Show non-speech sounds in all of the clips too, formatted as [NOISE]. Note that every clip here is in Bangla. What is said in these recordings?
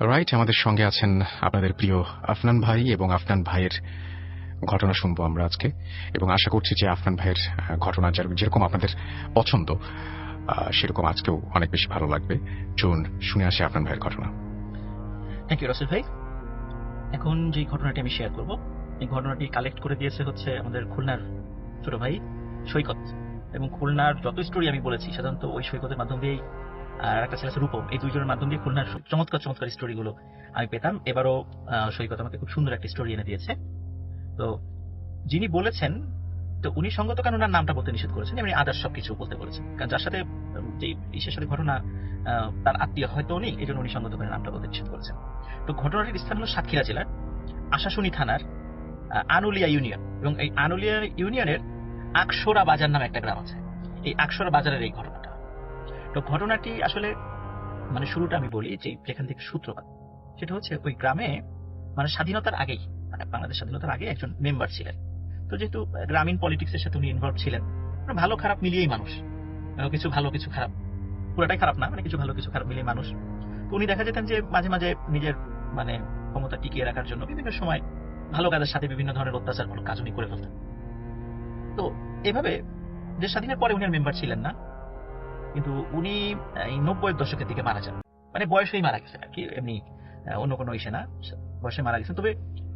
রাইট আমাদের সঙ্গে আছেন আপনাদের প্রিয় আফনান ভাই এবং আফনান ভাইয়ের ঘটনা শুনব আমরা আজকে। এবং আশা করছি যে আফনান ভাইয়ের ঘটনা যার- যেরকম আপনাদের পছন্দ সেরকম আজকেও অনেক বেশি ভালো লাগবে। চলুন শুনে আসে আফনান ভাইয়ের ঘটনা। থ্যাংক ইউ রাসেল ভাই। এখন যে ঘটনাটি আমি শেয়ার করব, এই ঘটনাটি কালেক্ট করে দিয়েছে হচ্ছে আমাদের খুলনার ছোট ভাই সৈকত। এবং খুলনার যত স্টোরি আমি বলেছি, সাধারণত ওই সৈকতের মাধ্যম দিয়েই আর একটা ছেলে রূপম, এই দুইজনের মাধ্যম দিয়ে খুলনার চমৎকার চমৎকার স্টোরিগুলো আমি পেতাম। এবারও সৈকত আমাকে খুব সুন্দর একটা স্টোরি এনে দিয়েছে। তো যিনি বলেছেন, তো উনি সঙ্গত কারণ ওনার নামটা বলতে নিষেধ করেছেন, এমনি আদার্স সবকিছু বলতে বলেছেন। কারণ যার সাথে যে ইসের সাথে ঘটনা তার আত্মীয় হয়তো উনি এই জন্য উনি সঙ্গত করে নামটা বলতে নিষেধ করেছেন। তো ঘটনাটির স্থান হলো সাতক্ষীরা জেলার আশাশুনি থানার আনুলিয়া ইউনিয়ন। এবং এই আনুলিয়া ইউনিয়নের আকসোরা বাজার নামে একটা গ্রাম আছে। এই আকসোরা বাজারের এই ঘটনাটা তো ঘটনাটি আসলে মানে শুরুটা আমি বলি যে যেখান থেকে সূত্রপাত। সেটা হচ্ছে ওই গ্রামে মানে স্বাধীনতার আগেই মানে বাংলাদেশ স্বাধীনতার আগে একজন মেম্বার ছিলেন। তো যেহেতু গ্রামীণ পলিটিক্সের সাথে উনি ইনভলভ ছিলেন মানে ভালো খারাপ মিলিয়েই মানুষ। কিছু ভালো, কিছু খারাপ। পুরোটাই খারাপ না মানে কিছু ভালো, কিছু খারাপ মিলিয়ে মানুষ। তো উনি দেখা যেতেন যে মাঝে মাঝে নিজের মানে ক্ষমতা টিকিয়ে রাখার জন্য বিভিন্ন সময় ভালো কাজের সাথে বিভিন্ন ধরনের অত্যাচারমূলক কাজ উনি করে ফেলতেন। তো এভাবে দেশ স্বাধীনের পরে উনি মেম্বার ছিলেন না কিন্তু উনি এই নব্বইয়ের দশকের দিকে মারা যান। মানে বয়সেই মারা গেছেন আর কি, এমনি অন্য কোনো ইসে না বয়সে মারা গেছেন। তবে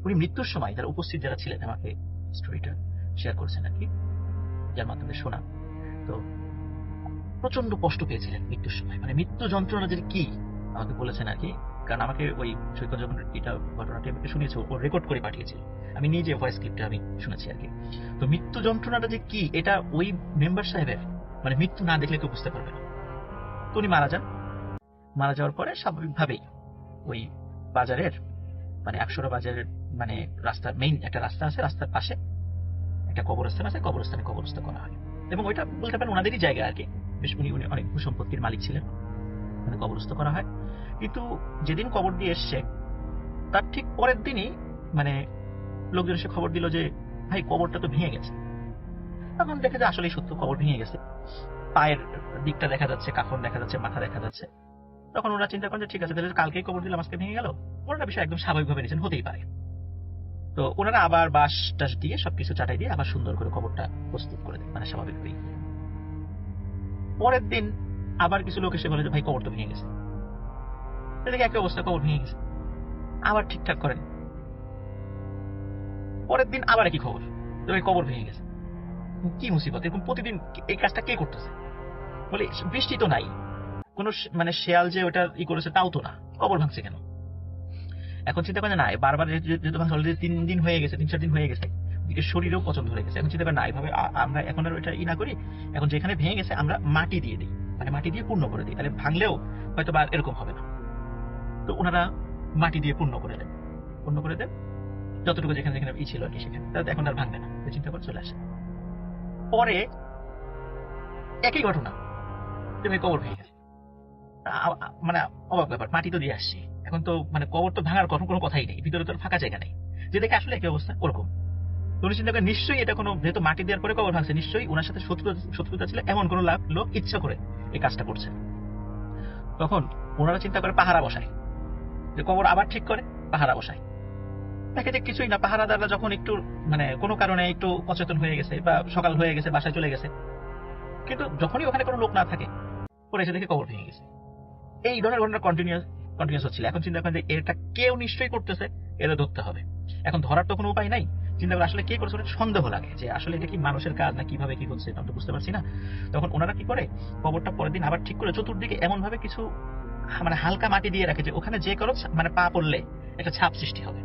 উনি মৃত্যুর সময় যারা উপস্থিত যারা ছিলেন, আমাকে স্টোরিটা শেয়ার করেছেন আর কি, যার মাধ্যমে শোনা তো প্রচণ্ড কষ্ট পেয়েছিলেন মৃত্যুর সময়। মানে মৃত্যু যন্ত্রণা যে কি, আমাকে বলেছেন আর কি, কারণ আমাকে ওই সৈকত যখন এটা ঘটনাটি আমাকে শুনিয়েছে, ও রেকর্ড করে পাঠিয়েছিল। আমি নিজে ভয়েস ক্লিপটা আমি শুনেছি আর কি। তো মৃত্যু যন্ত্রণাটা যে কি, এটা ওই মেম্বার সাহেবের মানে মৃত্যু না দেখলে কেউ বুঝতে পারবে না। তো উনি মারা যান। মারা যাওয়ার পরে স্বাভাবিকভাবেই ওই বাজারের মানে একশোরা বাজারের মানে রাস্তার মেইন একটা রাস্তা আছে, রাস্তার পাশে একটা কবরস্থান আছে, কবরস্থানে কবরস্থ করা হয়। এবং ওইটা বলতে পারেন ওনাদেরই জায়গা আর কি। বেশ উনি উনি অনেক সম্পত্তির মালিক ছিলেন। মানে কবরস্থ করা হয়। কিন্তু যেদিন কবর দিয়ে এসছে, তার ঠিক পরের দিনই মানে লোকজন এসে খবর দিল যে, ভাই, কবরটা তো ভেঙে গেছে। তখন দেখে যে আসলে সত্য কবর ভেঙে গেছে। পায়ের দিকটা দেখা যাচ্ছে, কাফন দেখা যাচ্ছে, মাথা দেখা যাচ্ছে। তখন ওরা চিন্তা করেন যে ঠিক আছে, তাহলে কালকেই কবর দিলাম, আজকে ভেঙে গেল? ওনারা বিষয় একদম স্বাভাবিকভাবে নিয়েছেন, হতেই পারে। তো ওনারা আবার বাঁশ টাস দিয়ে সবকিছু চাটাই দিয়ে আবার সুন্দর করে কবরটা প্রস্তুত করে দেন মানে স্বাভাবিকভাবেই। পরের দিন আবার কিছু লোক এসে বলে যে, ভাই কবর তো ভেঙে গেছে। এদিকে একটা অবস্থা কবর ভেঙে গেছে। আবার ঠিকঠাক করেন। পরের দিন আবার একই খবর, যে, ভাই কবর ভেঙে গেছে। কি মুসিবত এরকম প্রতিদিন এই কাজটা কে করতেছে? বলে, বৃষ্টি তো নাই। কোন মানে শেয়াল যে ওটা ই করেছে তাও তো না। কবর ভাঙছে কেন? এখন চিন্তা করেন, না বারবার যেহেতু- ভাঙছে অলরেডি তিন দিন হয়ে গেছে, তিন চার দিন হয়ে গেছে শরীরেও পছন্দ হয়ে গেছে। এখন চিন্তা করেন, না, এভাবে আমরা এখন আর ওইটা ই না করি, এখন যেখানে ভেঙে গেছে, আমরা মাটি দিয়ে দিই। মানে মাটি দিয়ে পূর্ণ করে দিই। তাহলে ভাঙলেও হয়তো বা এরকম হবে না। তো ওনারা মাটি দিয়ে পূর্ণ করে দেন। পূর্ণ করে দেন। যতটুকু যেখানে যেখানে ই ছিল আর কি সেখানে। এখন আর ভাঙবে না। চিন্তা করে চলে আসে পরে একই ঘটনা। তুমি কবর ভেঙে আ- মানে অবাক ব্যাপার, মাটি তো দিয়ে আসছি। এখন তো মানে কবর তো ভাঙার কোনো কোনো কথাই নেই, ভিতরে তো আর ফাঁকা জায়গা নেই। যে দেখে আসলে একই অবস্থা ওরকম। চিন্তা করেন নিশ্চয়ই এটা কোনো, যেহেতু মাটি দেওয়ার পরে কবর ভাঙছে, নিশ্চয়ই ওনার সাথে শত্রুতা শত্রুতা ছিল, এমন কোনো লাভ লোক ইচ্ছা করে এই কাজটা করছে। তখন ওনারা চিন্তা করে পাহারা বসায়। যে কবর আবার ঠিক করে, পাহারা বসায়। দেখে যে কিছুই না, পাহারাদাররা যখন একটু মানে কোনো কারণে একটু অচেতন হয়ে গেছে বা সকাল হয়ে গেছে, বাসায় চলে গেছে, কিন্তু যখনই ওখানে কোনো লোক না থাকে পরে এসে দেখে কবর ভেঙে গেছে। এই ধরনের ঘটনা কন্টিনিউয়াস কন্টিনিউয়াস হচ্ছিল। এখন চিন্তা করেন যে এটা কেউ নিশ্চয়ই করতেছে, এটা ধরতে হবে। এখন ধরার তো কোনো উপায় নাই। চিন্তা করে আসলে কে করছে সন্দেহ লাগে যে আসলে এটা কি মানুষের কাজ না কীভাবে কি করছে আমি তো বুঝতে পারছি না। তখন ওনারা কি করে কবরটা পরের দিন আবার ঠিক করে চতুর্দিকে এমন ভাবে কিছু মানে হালকা মাটি দিয়ে রাখে যে ওখানে যে কারও মানে পা পড়লে একটা ছাপ সৃষ্টি হবে।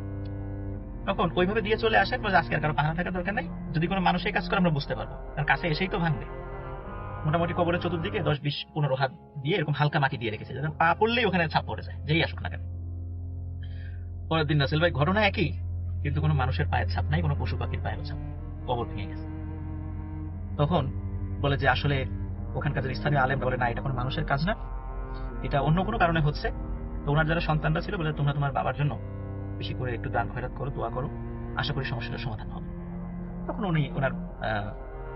তখন ওইভাবে দিয়ে চলে আসে বলে, আজকে আর কারও পাহাড় থাকার দরকার নাই। যদি কোনো মানুষ এই কাজ করে আমরা বুঝতে পারব। তার কাছে এসেই তো ভাঙবে। মোটামুটি কবরের চতুর্দিকে দশ বিশ পনেরো হাত দিয়ে এরকম হালকা মাটি দিয়ে রেখেছে যাতে পা পড়লেই ওখানে ছাপ পড়ে যায়। যেই আসুক না কেন। পরের দিন রাসেল ভাই ঘটনা একই কিন্তু কোনো মানুষের পায়ের ছাপ নাই কোনো পশু পাখির পায়ের ছাপ কবর ভেঙে গেছে। তখন বলে যে আসলে ওখানকার স্থানীয় আলেমরা বলে না এটা কোনো মানুষের কাজ না। এটা অন্য কোনো কারণে হচ্ছে। তো ওনার যারা সন্তানরা ছিল বলে তোমরা তোমার বাবার জন্য বেশি করে একটু দান খয়রাত করো, দোয়া করো, আশা করি সমস্যাটার সমাধান হবে। তখন উনি ওনার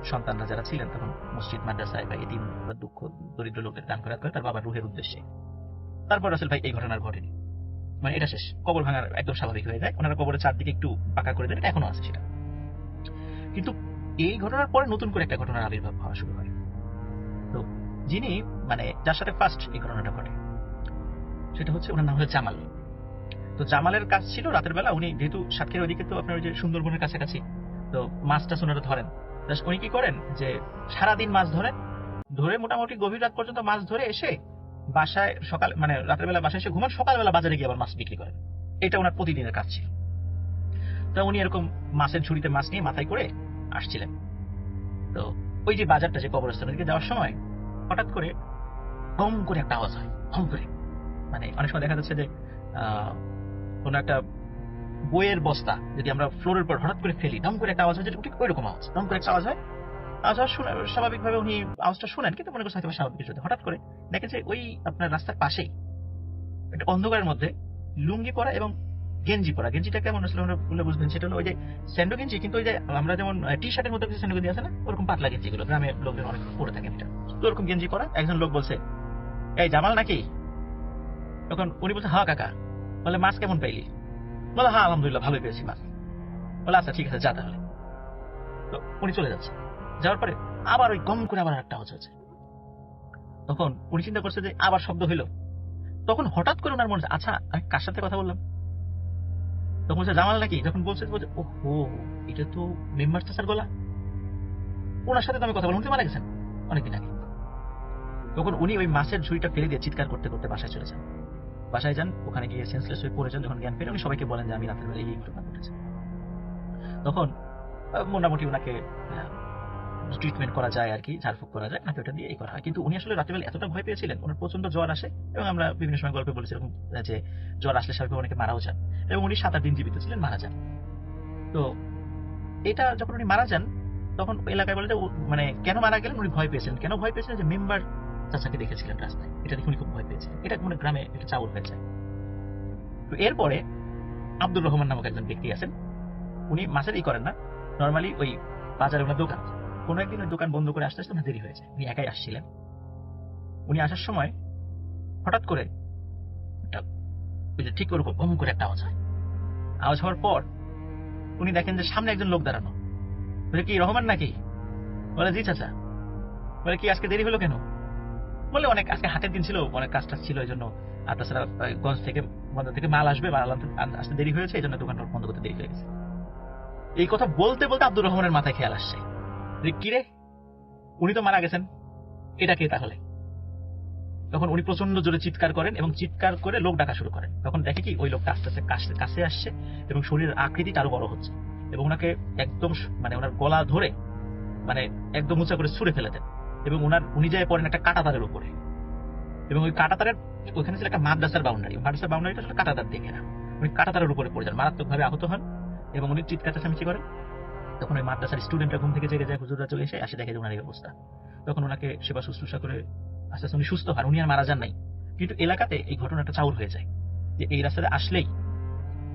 সন্তানরা যারা ছিলেন তখন মসজিদ, মাদ্রাসায় বা এদিন বা দুঃখ, দরিদ্র লোকের দান খয়রাত করে তার বাবার রুহের উদ্দেশ্যে। তারপর রাসেল ভাই এই ঘটনার ঘটেনি মানে এটা শেষ। কবর ভাঙার একদম স্বাভাবিক হয়ে যায়। ওনারা কবরের চারদিকে একটু পাকা করে দেন, এটা এখনও আছে সেটা। কিন্তু এই ঘটনার পরে নতুন করে একটা ঘটনার আবির্ভাব হওয়া শুরু হয়। তো যিনি মানে যার সাথে ফার্স্ট এই ঘটনাটা ঘটে, সেটা হচ্ছে ওনার নাম হচ্ছে জামাল। তো জামালের কাজ ছিল রাতের বেলা, উনি যেহেতু সাতক্ষীর ওইদিকে তো আপনার ওই যে সুন্দরবনের কাছাকাছি, তো মাছ টাছ ধরেন। উনি কি করেন যে সারাদিন মাছ ধরেন, ধরে মোটামুটি গভীর রাত পর্যন্ত মাছ ধরে এসে বাসায় সকাল মানে রাতের বেলা বাসায় এসে ঘুমান, সকালবেলা বাজারে গিয়ে আবার মাছ বিক্রি করেন। এটা ওনার প্রতিদিনের কাজ ছিল। তা উনি এরকম মাছের ঝুড়িতে মাছ নিয়ে মাথায় করে আসছিলেন। তো ওই যে বাজারটা, যে কবরস্থানের দিকে যাওয়ার সময় হঠাৎ করে হম করে একটা আওয়াজ হয় হম করে। মানে অনেক সময় দেখা যাচ্ছে যে কোনো একটা বইয়ের বস্তা যদি আমরা ফ্লোরের পর হঠাৎ করে ফেলি, দম করে একটা আওয়াজ হয় যেটা ঠিক ওই রকম আওয়াজ। দম করে একটা আওয়াজ হয় স্বাভাবিকভাবে উনি আওয়াজটা শুনেন, কিন্তু মনে হয়তো স্বাভাবিক হঠাৎ করে দেখেন যে ওই আপনার রাস্তার পাশেই একটা অন্ধকারের মধ্যে লুঙ্গি পরা এবং গেঞ্জি পরা। গেঞ্জিটা কেমন আসলে আমরা বলে বুঝবেন? সেটা হলো ওই যে স্যান্ডো গেঞ্জি, কিন্তু ওই যে আমরা যেমন টি শার্টের মধ্যে স্যান্ডো গেঞ্জি আছে না? ওরকম পাতলা গেঞ্জি গুলো গ্রামের লোকজন অনেক পরে থাকেন এটা। তো ওরকম গেঞ্জি পরা, একজন লোক বলছে, এই জামাল নাকি? তখন উনি বলছে হা কাকা। বলে মাছ কেমন পাইলি? বলে হ্যাঁ আলহামদুলিল্লাহ ভালোই পেয়েছি মাছ। বলে আচ্ছা ঠিক আছে যা তাহলে। তো উনি চলে যাচ্ছে। যাওয়ার পরে আবার ওই গম করে আবার একটা আওয়াজ হচ্ছে। তখন উনি চিন্তা করছে যে আবার শব্দ হইল। তখন হঠাৎ করে ওনার মনে হচ্ছে, আচ্ছা আমি কার সাথে কথা বললাম? তখন বলছে জামাল নাকি? যখন বলছে বলছে ও হো এটা তো মেম্বার চাচার গলা। ওনার সাথে তো আমি কথা বললাম উনি মারা গেছেন অনেকদিন আগে। তখন উনি ওই মাছের ঝুড়িটা ফেলে দিয়ে চিৎকার করতে করতে বাসায় চলে যান। বাসায় যান, ওখানে গিয়ে সেন্সলেস হয়ে পড়ে যান। যখন জ্ঞান পেয়ে উনি সবাইকে বলেন যে, আমি রাতের বেলা এই ঘটনা ঘটেছে। তখন মোটামুটি ওনাকে ট্রিটমেন্ট করা যায় আর কি, ঝাড়ফুঁক করা যায় নাকি ওটা দিয়ে এই করা হয়। কিন্তু উনি আসলে রাতেবেলা এতটা ভয় পেয়েছিলেন, ওনার প্রচণ্ড জ্বর আসে এবং আমরা বিভিন্ন সময় গল্পে বলেছি এরকম যে জ্বর আসলে স্বাভাবিক অনেকে মারাও যান এবং উনি সাত আট দিন জীবিত ছিলেন, মারা যান। তো এটা যখন উনি মারা যান, তখন এলাকায় বলে যে মানে কেন মারা গেলেন? উনি ভয় পেয়েছেন। কেন ভয় পেয়েছিলেন? যে মেম্বার চাচাকে দেখেছিলেন রাস্তায়। এটা দেখে উনি খুব ভয় পেয়েছিলেন। এটা মানে গ্রামে এটা চাউর হয়ে যায় তো এরপরে আব্দুর রহমান নামক একজন ব্যক্তি আছেন। উনি মাছের ই করেন না। নর্মালি ওই বাজারে ওনার দোকান। কোনো একদিন ওই দোকান বন্ধ করে আসতে আসতে দেরি হয়েছে। উনি একাই আসছিলেন। উনি আসার সময় হঠাৎ করে একটা ঠিক ওরকম বম করে একটা আওয়াজ হয়। আওয়াজ হওয়ার পর উনি দেখেন যে সামনে একজন লোক দাঁড়ানো। বলে, কি, রহমান নাকি? বলে, জি, চাচা। বলে, কি, আজকে দেরি হলো কেন? বলে অনেক আজকে হাটের দিন ছিল, অনেক কাজ টাজ ছিল এই জন্য আর তাছাড়া গঞ্জ থেকে বন্দর থেকে মাল আসবে, মাল আসতে দেরি হয়েছে এই জন্য দোকানটা বন্ধ করতে দেরি হয়ে গেছে। এই কথা বলতে বলতে আব্দুর রহমানের মাথায় খেয়াল আসছে। কিরে উনি তো মারা গেছেন। এটা কে তাহলে? তখন উনি প্রচণ্ড জোরে চিৎকার করেন এবং চিৎকার করে লোক ডাকা শুরু করেন। তখন দেখে কি, ওই লোকটা আস্তে আস্তে কাছে কাছে আসছে এবং শরীরের আকৃতি আরও বড় হচ্ছে। এবং ওনাকে একদম মানে ওনার গলা ধরে মানে একদম উঁচা করে ছুঁড়ে ফেলে দেন। এবং ওনার উনি যায় পড়েন একটা কাঁটাতারের উপরে। এবং ওই কাঁটাতারের ওখানে ছিল একটা মাদ্রাসার বাউন্ডারি মাদ্রাসার বাউন্ডারিটা আসলে কাঁটাতার দেখে না। উনি কাঁটাতারের উপরে পড়ে যান, মারাত্মকভাবে আহত হন এবং উনি চিৎকার চেঁচামেচি করেন। তখন ওই মাদ্রাসার স্টুডেন্টরা ঘুম থেকে জেগে যায়, হুজুররা চলে এসে আসে, দেখে যে ওনার অবস্থা। তখন ওনাকে সেবা শুশ্রূষা করে আস্তে আস্তে উনি সুস্থ হন, উনি আর মারা যান নাই। কিন্তু এলাকাতে এই ঘটনাটা চাউর হয়ে যায়, যে এই রাস্তাতে আসলেই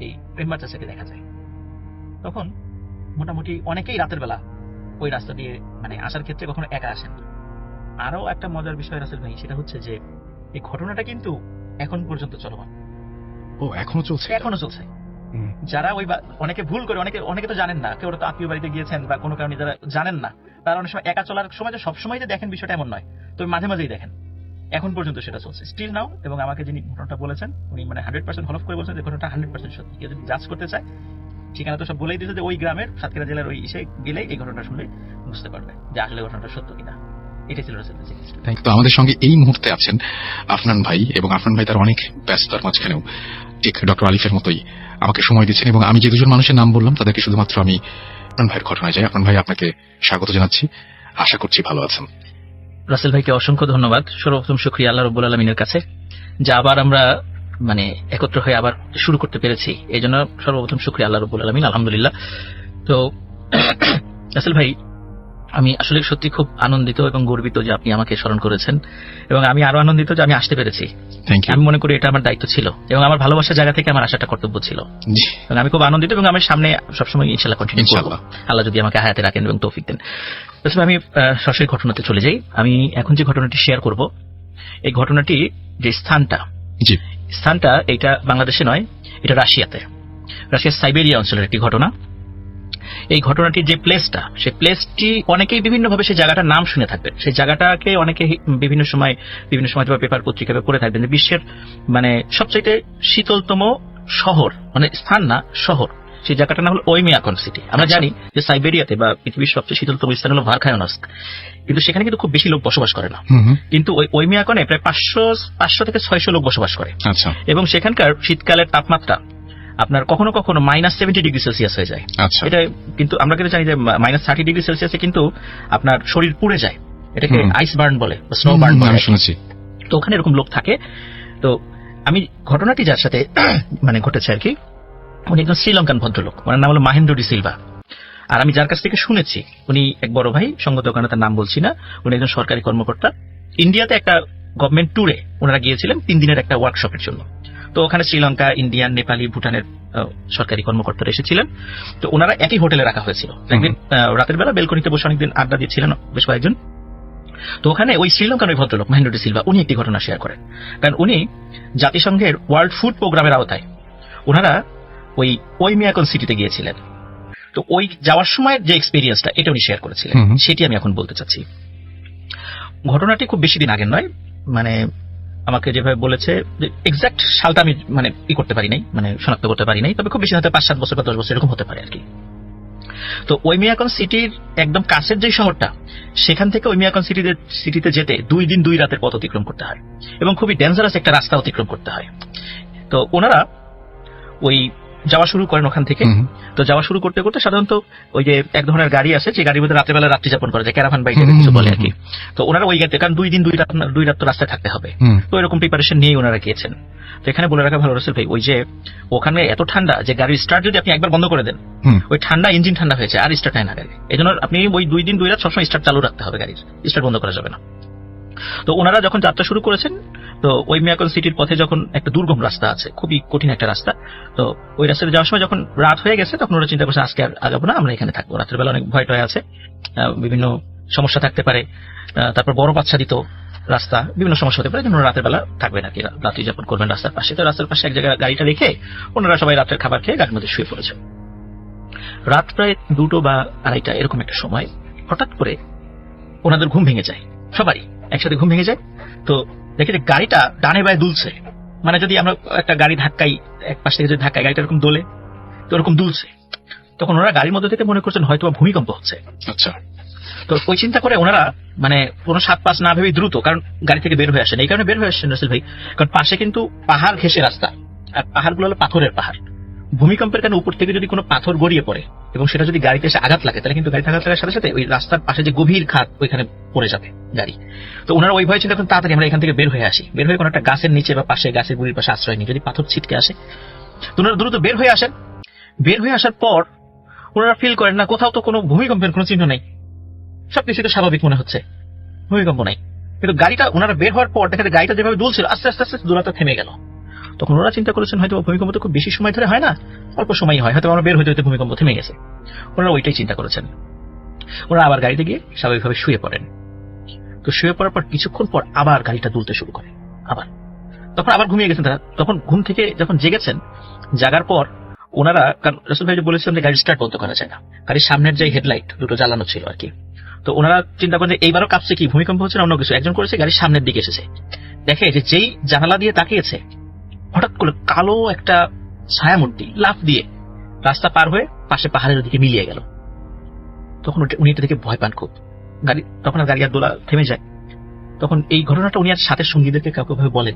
এই প্রেমার চাষাকে দেখা যায়। তখন মোটামুটি অনেকেই রাতের বেলা ওই রাস্তা দিয়ে মানে আসার ক্ষেত্রে কখনো একা আসেন না। আরও একটা মজার বিষয় রাসেল ভাই সেটা হচ্ছে যে এই ঘটনাটা কিন্তু এখন পর্যন্ত চলমান। ও এখনও চলছে? এখনও চলছে। যারা ওই অনেকে ভুল করে অনেকে অনেকে তো জানেন না কেউ তো আত্মীয় বাড়িতে গিয়েছেন বা কোনো কারণে যারা জানেন না তারা অনেক সময় একা চলার সময় যে সবসময় যে দেখেন বিষয়টা এমন নয় তো মাঝে মাঝেই দেখেন। এখন পর্যন্ত সেটা চলছে। স্টিল নাও এবং আমাকে যিনি ঘটনাটা বলেছেন উনি মানে হান্ড্রেড পার্সেন্ট হলফ করে বলছেন যে ঘটনাটা হান্ড্রেড পার্সেন্ট সত্যি। কেউ যদি জাজ করতে চায় ঠিকানা তো সব বলেই দিয়েছে যে ওই গ্রামের সাতক্ষীরা জেলার ওই ইসে গেলে এই ঘটনাটা শুনলে বুঝতে পারবে যে আসলে ঘটনাটা সত্য কিনা। তো আমাদের সঙ্গে এই মুহূর্তে আছেন আফনান ভাই এবং আফনান ভাই তার অনেক ব্যস্ততার মাঝখানেও ঠিক ডক্টর আলিফের মতোই আমাকে সময় দিচ্ছেন এবং আমি যে দুজন মানুষের নাম বললাম তাদেরকে শুধুমাত্র আমি আফনান ভাইয়ের ঘটনায় যাই। আফনান ভাই আপনাকে স্বাগত জানাচ্ছি। আশা করছি ভালো আছেন। রাসেল ভাইকে অসংখ্য ধন্যবাদ। সর্বপ্রথম শুক্রিয়া আল্লাহ রব্বুল আলমিনের কাছে যা আবার আমরা মানে একত্র হয়ে আবার শুরু করতে পেরেছি। এই জন্য সর্বপ্রথম শুক্রিয়া আল্লাহ রব্বুল আলমিন আলহামদুলিল্লাহ। তো [COUGHS] রাসেল ভাই আমি আসলে সত্যি খুব আনন্দিত এবং গর্বিত যে আপনি আমাকে স্মরণ করেছেন এবং আমি আরও আনন্দিত যে আমি আসতে পেরেছি। আমি মনে করি এটা আমার দায়িত্ব ছিল এবং আমার ভালোবাসার জায়গা থেকে আমার আসাটা কর্তব্য ছিল। এবং আমি খুব আনন্দিত এবং আমি সামনে সবসময় ইনশাল্লাহ কন্টিনিউ করব। আল্লাহ যদি আমাকে হায়াতে রাখেন এবং তৌফিক দেন। তবে আমি সরাসরি ঘটনাতে চলে যাই। আমি এখন যে ঘটনাটি শেয়ার করব এই ঘটনাটি যে স্থানটা স্থানটা এটা বাংলাদেশে নয় এটা রাশিয়াতে। রাশিয়ার সাইবেরিয়া অঞ্চলের একটি ঘটনা। এই ঘটনাটির যে প্লেসটা সেই প্লেসটি অনেকেই বিভিন্নভাবে সেই জায়গাটার নাম শুনে থাকবে। সেই জায়গাটাকে অনেকে বিভিন্ন সময় বিভিন্ন সময় বা পেপার পত্রিকাতে পড়ে থাকবেন। যে বিশ্বের মানে সবচাইতে শীতলতম শহর মানে স্থান না শহর সেই জায়গাটার নাম হলো ওইমিয়াকন সিটি আমরা জানি যে সাইবেরিয়াতে বা পৃথিবীর সবচেয়ে শীতলতম স্থান হলো ভারখায়নস্ক কিন্তু সেখানে কিন্তু খুব বেশি লোক বসবাস করে না। কিন্তু ওই ওইমিয়াকনে প্রায় পাঁচশো পাঁচশো থেকে ছয়শো লোক বসবাস করে। আচ্ছা। এবং সেখানকার শীতকালের তাপমাত্রা আপনার কখনো কখনো মাইনাস সেভেন্টি ডিগ্রি সেলসিয়াস হয়ে যায়। আচ্ছা। এটা কিন্তু আমরা কিন্তু জানি যে মাইনাস থার্টি ডিগ্রি সেলসিয়াসে কিন্তু আপনার শরীর পুড়ে যায়। এটাকে আইস বার্ন বলে স্নো বার্ন বলে। শুনেছি। তো ওখানে এরকম লোক থাকে। তো আমি ঘটনাটি যার সাথে [COUGHS] মানে ঘটেছে আর কি উনি একজন শ্রীলঙ্কান ভদ্রলোক। ওনার নাম হলো মাহেন্দ্র ডি সিলভা। আর আমি যার কাছ থেকে শুনেছি উনি এক বড় ভাই সঙ্গত ওখানে তার নাম বলছি না উনি একজন সরকারি কর্মকর্তা। ইন্ডিয়াতে একটা গভর্নমেন্ট ট্যুরে ওনারা গিয়েছিলেন তিন দিনের একটা ওয়ার্কশপের জন্য। তো ওখানে শ্রীলঙ্কা ইন্ডিয়ান নেপালি ভুটানের সরকারি কর্মকর্তারা এসেছিলেন। তো ওনারা একই হোটেলে রাখা হয়েছিল। একদিন রাতের বেলা বেলকনিতে বসে অনেকদিন আড্ডা দিচ্ছিলেন বেশ কয়েকজন। তো ওখানে ওই শ্রীলঙ্কান ওই ভদ্রলোক মহেন্দ্র ডি সিলভা উনি একটি ঘটনা শেয়ার করেন। কারণ উনি জাতিসংঘের ওয়ার্ল্ড ফুড প্রোগ্রামের আওতায়। ওনারা ওই ওই মিয়াকন সিটিতে গিয়েছিলেন। তো ওই যাওয়ার সময় যে এক্সপিরিয়েন্সটা এটা উনি শেয়ার করেছিলেন। সেটি আমি এখন বলতে চাচ্ছি। ঘটনাটি খুব বেশি দিন আগের নয় মানে আমাকে যেভাবে বলেছে এক্সাক্ট সালটা আমি মানে ই করতে পারি নাই মানে শনাক্ত করতে পারি নাই, তবে খুব বেশি হয়তো পাঁচ সাত বছর বা দশ বছর এরকম হতে পারে আর কি তো ওইমিয়াকন সিটির একদম কাছের যে শহরটা, সেখান থেকে ওইমিয়াকন সিটিতে সিটিতে যেতে দুই দিন দুই রাতের পথ অতিক্রম করতে হয় এবং খুবই ডেঞ্জারাস একটা রাস্তা অতিক্রম করতে হয়। তো ওনারা ওই যাওয়া শুরু করেন ওখান থেকে। তো যাওয়া শুরু করতে করতে সাধারণত ওই যে এক ধরনের গাড়ি আছে যে গাড়ির মধ্যে রাত্রেবেলা রাত্রি যাপন করা যায় ক্যারাভান বাইক কিছু বলে আর কি তো ওনারা ওই গাড়িতে কারণ দুই দিন দুই রাত দুই রাত তো রাস্তায় থাকতে হবে। তো এরকম প্রিপারেশন নিয়ে ওনারা গিয়েছেন। তো এখানে বলে রাখা ভালো রসেল ভাই ওই যে ওখানে এত ঠান্ডা যে গাড়ির স্টার্ট যদি আপনি একবার বন্ধ করে দেন ওই ঠান্ডা ইঞ্জিন ঠান্ডা হয়েছে আর স্টার্ট হয় না গাড়ি। এই জন্য আপনি ওই দুই দিন দুই রাত সবসময় স্টার্ট চালু রাখতে হবে গাড়ির। স্টার্ট বন্ধ করা যাবে না। তো ওনারা যখন যাত্রা শুরু করেছেন তো ওই মিয়াকন সিটির পথে যখন একটা দুর্গম রাস্তা আছে, খুবই কঠিন একটা রাস্তা, তো ওই রাস্তাতে যাওয়ার সময় যখন রাত হয়ে গেছে, তখন ওরা চিন্তা করছে, আজকে আর আগাবো না, আমরা এখানে থাকব। রাতের বেলা অনেক ভয় টয় আছে বিভিন্ন সমস্যা থাকতে পারে তারপর বরফ আচ্ছাদিত রাস্তা, বিভিন্ন সমস্যা হতে পারে যেন রাতের বেলা থাকবেন আর কি রাত্রি যাপন করবেন রাস্তার পাশে। তো রাস্তার পাশে এক জায়গায় গাড়িটা রেখে ওনারা সবাই রাতের খাবার খেয়ে গাড়ির মধ্যে শুয়ে পড়েছে। রাত প্রায় দুটো বা আড়াইটা এরকম একটা সময়, হঠাৎ করে ওনাদের ঘুম ভেঙে যায়, সবারই একসাথে ঘুম ভেঙে যায়। তো দেখে যে গাড়িটা ডানে বায়ে দুলছে। মানে যদি আমরা একটা গাড়ি ধাক্কাই এক পাশ থেকে যদি ধাক্কাই গাড়িটা এরকম দোলে তো ওরকম দুলছে। তখন ওনারা গাড়ির মধ্যে থেকে মনে করছেন হয়তো ভূমিকম্প হচ্ছে। আচ্ছা। তো ওই চিন্তা করে ওনারা মানে কোনো সাত পাঁচ না ভেবে দ্রুত কারণ গাড়ি থেকে বের হয়ে আসেন। এই কারণে বের হয়ে আসছেন রসেল ভাই। কারণ পাশে কিন্তু পাহাড় ঘেসে রাস্তা। আর পাহাড়গুলো হলো পাথরের পাহাড়। ভূমিকম্পের কারণে উপর থেকে যদি কোনো পাথর গড়িয়ে পড়ে এবং সেটা যদি গাড়িতে এসে আঘাত লাগে, তাহলে কিন্তু গাড়িতে আঘাত লাগার সাথে সাথে ওই রাস্তার পাশে যে গভীর খাত ওইখানে পড়ে যাবে গাড়ি। তো ওনারা ওই ভয় চিন্তা করেন তাড়াতাড়ি আমরা এখান থেকে বের হয়ে আসি। বের হয়ে কোনো একটা গাছের নিচে বা পাশে, গাছের গুড়ির পাশে আশ্রয় নিই, যদি পাথর ছিটকে আসে। তো ওনারা দ্রুত বের হয়ে আসেন। বের হয়ে আসার পর ওনারা ফিল করেন, না, কোথাও তো কোনো ভূমিকম্পের কোনো চিহ্ন নেই। সবকিছু তো স্বাভাবিক মনে হচ্ছে। ভূমিকম্প নাই। কিন্তু গাড়িটা, ওনারা বের হওয়ার পর দেখা যায় গাড়িটা যেভাবে দুলছিল আস্তে আস্তে আস্তে দূরত্ব থেমে গেল। তখন ওরা চিন্তা করেছেন হয়তো ভূমিকম্প তো খুব বেশি সময় ধরে হয় না, অল্প সময়ই হয়, হয়তো আমরা বের হইতে হইতে ভূমিকম্প থেমে গেছে। ওনারা ওইটাই চিন্তা করেছেন। ওনারা আবার গাড়িতে গিয়ে স্বাভাবিকভাবে শুয়ে পড়েন। তো শুয়ে পড়ার পর কিছুক্ষণ পর আবার গাড়িটা দুলতে শুরু করে, আবার। তখন আবার ঘুমিয়ে গেছেন তারা। তখন ঘুম থেকে যখন জেগেছেন, জাগার পর ওনারা, কারণ রসুল ভাই বলেছিলেন যে গাড়ি স্টার্ট বন্ধ করা যায় না। গাড়ির সামনের যে হেডলাইট দুটো জ্বালানো ছিল আর কি। তো ওনারা চিন্তা করেন যে এইবারও কাঁপছে কি, ভূমিকম্প হচ্ছে অন্য কিছু। একজন করেছে, গাড়ির সামনের দিকে এসেছে। দেখে যে যেই জানালা দিয়ে তাকিয়েছে হঠাৎ করে কালো একটা ছায়ামূর্তি লাফ দিয়ে রাস্তা পার হয়ে পাশে পাহাড়ের দিকে মিলিয়ে গেল। তখন উনি এটা দেখে ভয় পান খুব। গাড়ি তখন আর গাড়ি আর দোলা থেমে যায়। তখন এই ঘটনাটা উনি আর সাথে সঙ্গীদেরকে কাউকে ভাবে বলেন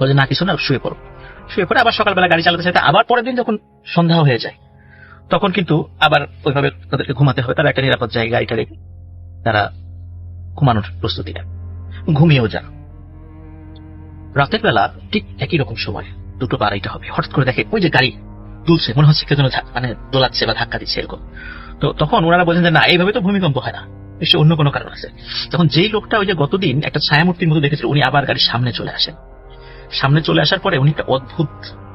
বলে, না, কিছু না, শুয়ে পড়ো। শুয়ে পড়ে আবার সকালবেলা গাড়ি চালাতে চাইতে আবার পরের দিন যখন সন্ধ্যা হয়ে যায়, তখন কিন্তু আবার ওইভাবে তাদেরকে ঘুমাতে হবে। তারা একটা নিরাপদ জায়গায় গাড়িটা রেখে তারা ঘুমানোর প্রস্তুতি নেন ঘুমিয়েও যান। রাতের বেলা ঠিক একই রকম সময়, দুটো বা হবে। হঠাৎ করে দেখে ওই যে গাড়ি দুলছে, মনে হচ্ছে কেউ যেন মানে দোলাচ্ছে বা ধাক্কা দিচ্ছে এরকম। তো তখন ওনারা বলছেন যে, না, এইভাবে তো ভূমিকম্প হয় না। নিশ্চয়ই অন্য কোনো কারণ আছে। তখন যেই লোকটা ওই যে গতদিন একটা ছায়ামূর্তির মতো দেখেছিল, উনি আবার গাড়ির সামনে চলে আসেন। সামনে চলে আসার পরে উনি একটা অদ্ভুত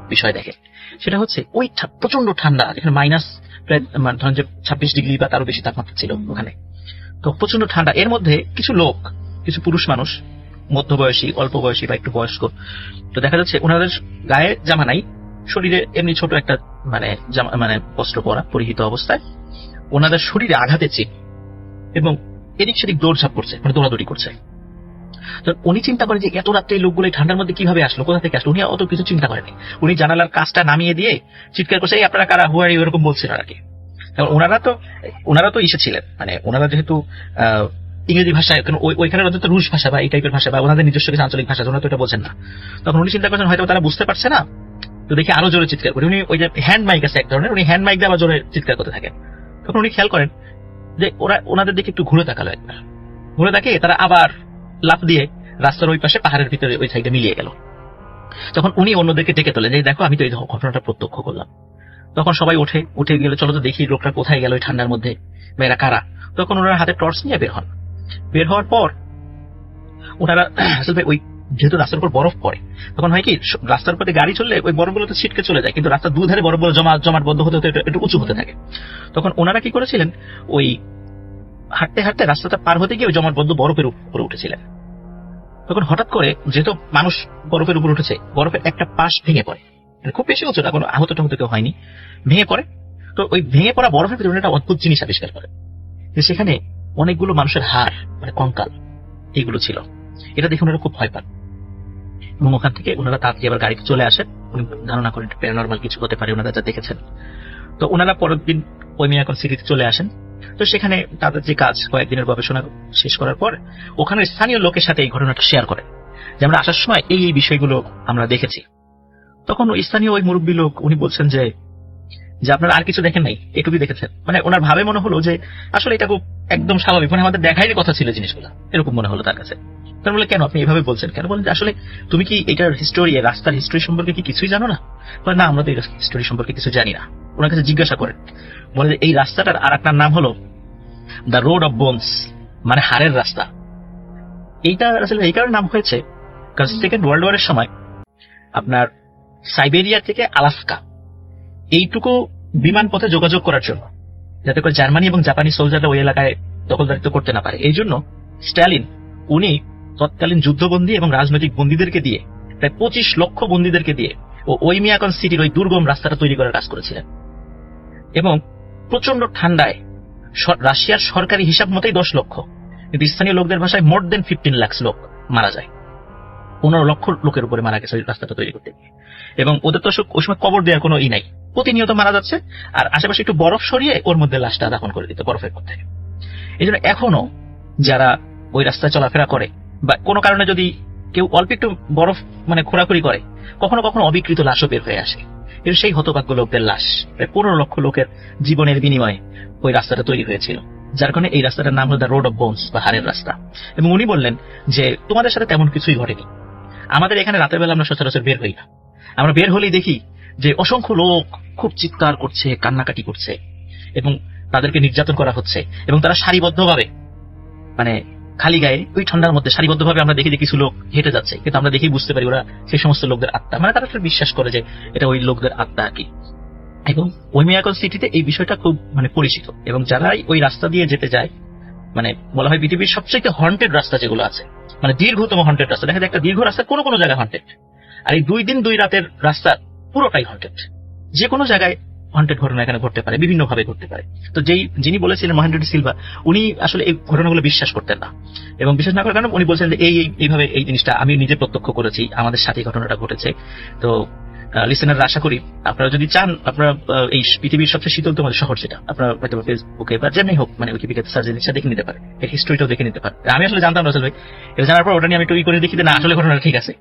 বিষয় দেখে। সেটা হচ্ছে ওই প্রচণ্ড ঠান্ডা যেখানে মাইনাস প্রায় মানে ধরেন যে ছাব্বিশ ডিগ্রি বা তারও বেশি তাপমাত্রা ছিল ওখানে। তো প্রচণ্ড ঠান্ডা। এর মধ্যে কিছু লোক, কিছু পুরুষ মানুষ মধ্যবয়সী অল্প বয়সী বা একটু বয়স্ক। তো দেখা যাচ্ছে ওনাদের গায়ে জামা নাই, শরীরে এমনি ছোট একটা মানে জামা মানে বস্ত্র পরা, পরিহিত অবস্থায়। ওনাদের শরীরে আঘাতে চিহ্ন এবং এদিক সেদিক দৌড়ঝাঁপ করছে মানে দৌড়াদৌড়ি করছে। তো উনি চিন্তা করেন যে এত রাত্রে এই লোকগুলো ঠান্ডার মধ্যে কীভাবে আসলো, কোথা থেকে আসলো? উনি অত কিছু চিন্তা করেনি। উনি জানালার কাজটা নামিয়ে দিয়ে চিৎকার করছে, "এই আপনারা কারা? হুয়ারি এরকম বলছেন আর কি ওনারা তো ওনারা তো ইসে ছিলেন। মানে ওনারা যেহেতু ইংরেজি ভাষায় কারণ ওইখানে ওদের তো রুশ ভাষা বা এই টাইপের ভাষা বা ওনাদের নিজস্ব কিছু আঞ্চলিক ভাষা, ওনারা তো এটা বোঝেন না। তখন উনি চিন্তা করছেন, হয়তো তারা বুঝতে পারছে না। তো দেখি আরও জোরে চিৎকার করি। উনি ওই যে হ্যান্ড মাইক আছে এক ধরনের, উনি হ্যান্ড মাইক দিয়ে আবার জোরে চিৎকার করতে থাকেন। তখন উনি খেয়াল করেন যে ওরা, ওনাদের দিকে একটু ঘুরে তাকালো একবার। ঘুরে তাকিয়ে তারা আবার লাফ দিয়ে রাস্তার ওই পাশে পাহাড়ের ভিতরে ওই সাইডে মিলিয়ে গেল। তখন উনি অন্যদেরকে ডেকে তোলেন যে দেখো, আমি তো এই ঘটনাটা প্রত্যক্ষ করলাম। তখন সবাই ওঠে উঠে গেলে, চলো তো দেখি লোকটা কোথায় গেল ওই ঠান্ডার মধ্যে। এরা কারা? তখন ওনারা হাতে টর্চ নিয়ে বের হন। বের হওয়ার পর ওনারা [CLEARS THROAT] আসলে ওই যেহেতু রাস্তার উপর বরফ পড়ে, তখন হয় কি রাস্তার উপরে গাড়ি চললে ওই বরফগুলো তো ছিটকে চলে যায়, কিন্তু রাস্তার দুধারে বরফগুলো জমা, জমাট বন্ধ হতে হতে একটু- উঁচু হতে থাকে। তখন ওনারা কি করেছিলেন, ওই হাঁটতে হাঁটতে রাস্তাটা পার হতে গিয়ে ওই জমাট বন্ধ বরফের উপরে উঠেছিলেন। তখন হঠাৎ করে যেহেতু মানুষ বরফের উপর উঠেছে, বরফের একটা পাশ ভেঙে পড়ে। খুব বেশি উঁচু না, কোনো আহত টাহত কেউ হয়নি। ভেঙে পড়ে। তো ওই ভেঙে পড়া বরফের ভিতরে একটা অদ্ভুত জিনিস আবিষ্কার করে। সেখানে অনেকগুলো মানুষের হাড় মানে কঙ্কাল এইগুলো ছিল। এটা দেখে ওনারা খুব ভয় পান। এবং ওখান থেকে ওনারা তাড়াতাড়ি আবার গাড়িতে চলে আসেন। উনি ধারণা করেন প্যারানর্মাল কিছু হতে পারে, ওনারা যা দেখেছেন। তো ওনারা পরের দিন ওই মেয়ে এখন সিটিতে চলে আসেন। তো সেখানে তাদের যে কাজ কয়েকদিনের গবেষণা শেষ করার পর ওখানে স্থানীয় লোকের সাথে এই ঘটনাটা শেয়ার করে যে আমরা আসার সময় এই এই বিষয়গুলো আমরা দেখেছি। তখন স্থানীয় ওই মুরব্বী লোক, উনি বলছেন যে যে আপনারা আর কিছু দেখেন নাই এটুকুই দেখেছেন। মানে ওনার ভাবে মনে হলো যে আসলে এটা খুব একদম স্বাভাবিক। মানে আমাদের দেখাই কথা ছিল জিনিসগুলো। এরকম মনে হলো তার কাছে। তার বলে কেন আপনি এভাবে বলছেন? কেন বলেন আসলে তুমি কি এটার হিস্টোরি রাস্তার হিস্টোরি সম্পর্কে কি কিছুই জানো না? বলে, না, আমরা তো এই হিস্টোরি সম্পর্কে কিছু জানি না। ওনার কাছে জিজ্ঞাসা করেন। বলে, এই রাস্তাটার আর একটার নাম হলো দ্য রোড অফ বোনস মানে হাড়ের রাস্তা। এইটা আসলে এই কারণে নাম হয়েছে সেকেন্ড ওয়ার্ল্ড ওয়ারের সময় আপনার সাইবেরিয়া থেকে আলাস্কা। এইটুকু বিমান পথে যোগাযোগ করার জন্য, যাতে করে জার্মানি এবং জাপানি সোলজাররা ওই এলাকায় দখলদারিত্ব করতে না পারে। এই জন্য স্ট্যালিন, উনি তৎকালীন যুদ্ধবন্দী এবং রাজনৈতিক বন্দীদেরকে দিয়ে, প্রায় পঁচিশ লক্ষ বন্দীদেরকে দিয়ে ও ওই মিয়াকন সিটির ওই দুর্গম রাস্তাটা তৈরি করার কাজ করেছিলেন। এবং প্রচণ্ড ঠান্ডায় রাশিয়ার সরকারি হিসাব মতেই দশ লক্ষ, কিন্তু স্থানীয় লোকদের ভাষায় মোর দেন ফিফটিন লাখ লোক মারা যায়। পনেরো লক্ষ লোকের উপরে মারা গেছে রাস্তাটা তৈরি করতে এবং ওদের তো ওই সময় কবর দেওয়ার কোনো ই নাই। প্রতিনিয়ত মারা যাচ্ছে, আর আশেপাশে একটু বরফ সরিয়ে ওর মধ্যে লাশটা দাফন করে দিত বরফের মধ্যে। এই জন্য এখনও যারা ওই রাস্তায় চলাফেরা করে বা কোনো কারণে যদি কেউ অল্প একটু বরফ মানে ঘোরাঘুরি করে, কখনো কখনো অবিকৃত লাশও বের হয়ে আসে। এর সেই হতভাগ্য লোকদের লাশ, প্রায় পনেরো লক্ষ লোকের জীবনের বিনিময়ে ওই রাস্তাটা তৈরি হয়েছিল, যার কারণে এই রাস্তাটার নাম হলো দ্য রোড অফ বোনস বা হারের রাস্তা। এবং উনি বললেন যে, তোমাদের সাথে তেমন কিছুই ঘটেনি। আমাদের এখানে রাতের বেলা আমরা সচরাচর বের হই না। আমরা বের হলেই দেখি যে অসংখ্য লোক খুব চিৎকার করছে, কান্নাকাটি করছে এবং তাদেরকে নির্যাতন করা হচ্ছে এবং তারা সারিবদ্ধভাবে মানে খালি গায়ে, ওই ঠান্ডার মধ্যে সারিবদ্ধভাবে আমরা দেখি যে কিছু লোক হেঁটে যাচ্ছে, কিন্তু আমরা দেখেই বুঝতে পারি ওরা সেই সমস্ত লোকদের আত্মা। মানে তারা বিশ্বাস করে যে এটা ওই লোকদের আত্মা আর কি। এবং ওই মিয়াকল সিটিতে এই বিষয়টা খুব মানে পরিচিত এবং যারাই ওই রাস্তা দিয়ে যেতে যায় মানে বলা হয় পৃথিবীর সবচেয়ে হন্টেড রাস্তা যেগুলো আছে মানে দীর্ঘতম হন্টেড রাস্তা। দেখা যায় একটা দীর্ঘ রাস্তা কোনো কোনো জায়গায় হন্টেড আর এই দুই দিন দুই রাতের রাস্তা পুরোটাই হন্টেড যে কোনো জায়গায় হন্টেড ঘটনা এখানে ঘটতে পারে বিভিন্ন ভাবে ঘটতে পারে। তো যেই, যিনি বলেছিলেন মহেন্দ্র সিলভা উনি আসলে এই ঘটনাগুলো বিশ্বাস করতেন না। এবং বিশ্বাস না করার কারণে উনি বলছেন যে এই, এই- এইভাবে এই জিনিসটা আমি নিজে প্রত্যক্ষ করেছি, আমাদের সাথে ঘটনাটা ঘটেছে। তো লিসেনার আশা করি আপনারা যদি চান, আপনারা এই পৃথিবীর সবচেয়ে শীতলতম শহর যেটা আপনারা হয়তো ফেসবুকে বা যেমনি হোক মানে উইকিপিডিয়াতে সার্চ জিনিসটা দেখে নিতে পারে এর হিস্ট্রিটাও দেখে নিতে পারে আমি আসলে জানতাম না আসলে এটা জানার পর ওটা নিয়ে আমি টুই করে দেখি না, আসলে ঘটনাটা ঠিক আছে।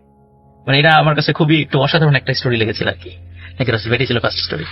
মানে এটা আমার কাছে খুবই একটু অসাধারণ একটা স্টোরি লেগেছিল আর কি। নাকি রাসেল ছিল ফার্স্ট স্টোরি